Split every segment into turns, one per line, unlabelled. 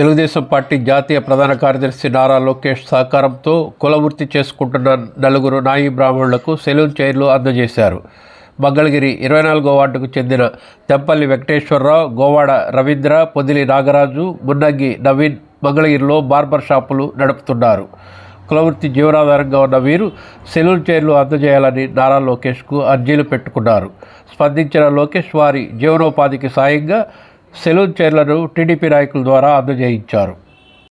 Telugu Desam party జాతీయ ప్రధాన కార్యదర్శి నారా లోకేష్ సహకారంతో కులవృత్తి చేసుకుంటున్న నలుగురు నాయి బ్రాహ్మణులకు సెలూన్ చైర్లు అందజేశారు. మంగళగిరి ఇరవై నాలుగో వార్డుకు చెందిన తెంపల్లి వెంకటేశ్వరరావు గోవాడ రవీంద్ర పొదిలి నాగరాజు మున్నంగి నవీన్ మంగళగిరిలో బార్బర్ షాపులు నడుపుతున్నారు. కులవృత్తి జీవనాధారంగా ఉన్న వీరు సెలూన్ చైర్లు అందజేయాలని నారా లోకేష్కు అర్జీలు పెట్టుకున్నారు. స్పందించిన లోకేష్ వారి జీవనోపాధికి సాయంగా సెలూన్ చైర్లను టీడీపీ నాయకుల ద్వారా అందజేయించారు.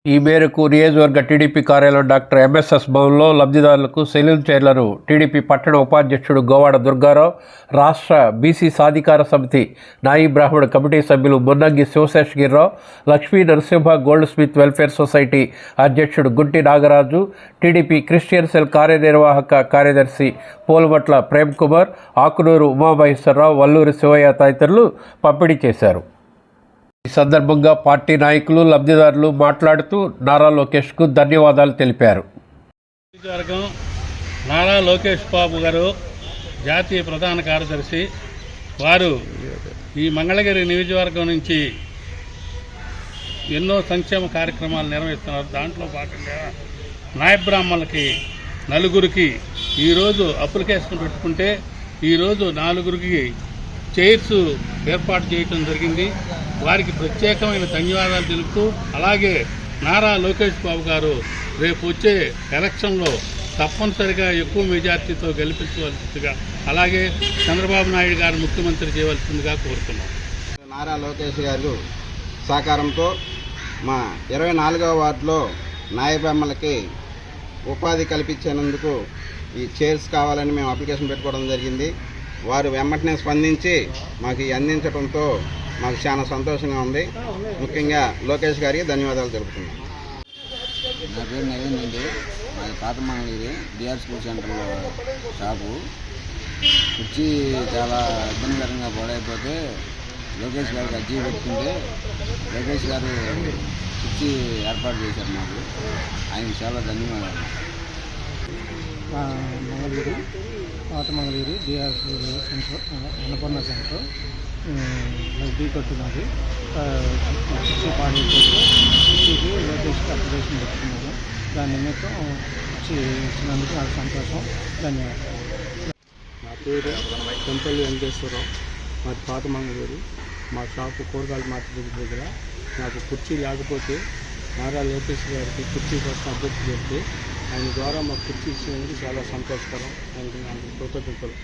ఈ మేరకు నియోజకవర్గ టీడీపీ కార్యాలయం డాక్టర్ ఎంఎస్ఎస్ భవన్లో లబ్ధిదారులకు సెలూన్ చైర్లను టీడీపీ పట్టణ ఉపాధ్యక్షుడు గోవాడ దుర్గారావు రాష్ట్ర బీసీ సాధికార సమితి నాయి బ్రాహ్మణ కమిటీ సభ్యులు Munnangi Sivaseshagirirao Lakshmi Narasimha goldsmith welfare society అధ్యక్షుడు Gunti Nagaraju TDP Christian cell కార్యనిర్వాహక కార్యదర్శి పోలుమట్ల ప్రేమ్ కుమార్ ఆకునూరు ఉమామహేశ్వరరావు వల్లూరి శివయ్య తదితరులు పంపిణీ చేశారు. ఈ సందర్భంగా పార్టీ నాయకులు లబ్ధిదారులు మాట్లాడుతూ నారా లోకేష్కు ధన్యవాదాలు తెలిపారు.
నియోజకవర్గం నారా లోకేష్ బాబు గారు జాతీయ ప్రధాన కార్యదర్శి. వారు ఈ మంగళగిరి నియోజకవర్గం నుంచి ఎన్నో సంక్షేమ కార్యక్రమాలు నిర్వహిస్తున్నారు. దాంట్లో భాగంగా నాయ బ్రాహ్మణులకి నలుగురికి ఈరోజు అప్లికేషన్ పెట్టుకుంటే ఈరోజు నాలుగురికి చైర్స్ ఏర్పాటు చేయటం జరిగింది. వారికి ప్రత్యేకమైన ధన్యవాదాలు తెలుపుతూ అలాగే నారా లోకేష్ బాబు గారు రేపు వచ్చే ఎలక్షన్లో తప్పనిసరిగా ఎక్కువ మెజార్టీతో గెలిపించవలసిందిగా అలాగే చంద్రబాబు నాయుడు గారు ముఖ్యమంత్రి చేయవలసిందిగా కోరుతున్నాం.
నారా లోకేష్ గారు సహకారంతో మా ఇరవై నాలుగవ వార్డులో నాయబ్రహ్మలకి ఉపాధి కల్పించేందుకు ఈ చైర్స్ కావాలని మేము అప్లికేషన్ పెట్టుకోవడం జరిగింది. వారు వెంటనే స్పందించి మాకు అందించడంతో మాకు చాలా సంతోషంగా ఉంది. ముఖ్యంగా లోకేష్ గారికి ధన్యవాదాలు తెలుపుతున్నాం.
నా పేరు నవీన్ అండి. మాది పాత మంగళగిరి డిఆర్ స్కూల్ సెంటర్లో షాపు. కుర్చీ చాలా ఇబ్బందికరంగా పాడైపోతే లోకేష్ గారికి అర్జీ పెట్టుకుంటే లోకేష్ గారు కుర్చీ ఏర్పాటు చేశారు మాకు. ఆయనకి చాలా ధన్యవాదాలు.
ఆటమంగళగిరి డిఆర్ సెంటర్ అన్నపూర్ణ సెంటర్ ఢీ కొట్టున్నది కుర్చీ పాడైపోతే కుర్చీకి లోకేష్కి అప్లికేషన్ పెట్టుకున్నాను. దాని నిమిత్తం కుర్చీ ఇచ్చినందుకు నాకు సంతోషం. ధన్యవాదాలు.
నా పేరు టెంపల్ వెంకటేశ్వరరావు. మాది పాత మంగళూరు మా షాపు కూరగాయల మార్కెట్ దగ్గర. నాకు కుర్చీ లేకపోతే నారా లోకేష్ గారికి కుర్చీ కోసం అభ్యర్థి చెప్తే ఆయన ద్వారా మాకు కుర్చీ ఇచ్చినందుకు చాలా సంతోషకరం. ఆయనకి నాకు కృతజ్ఞతలు.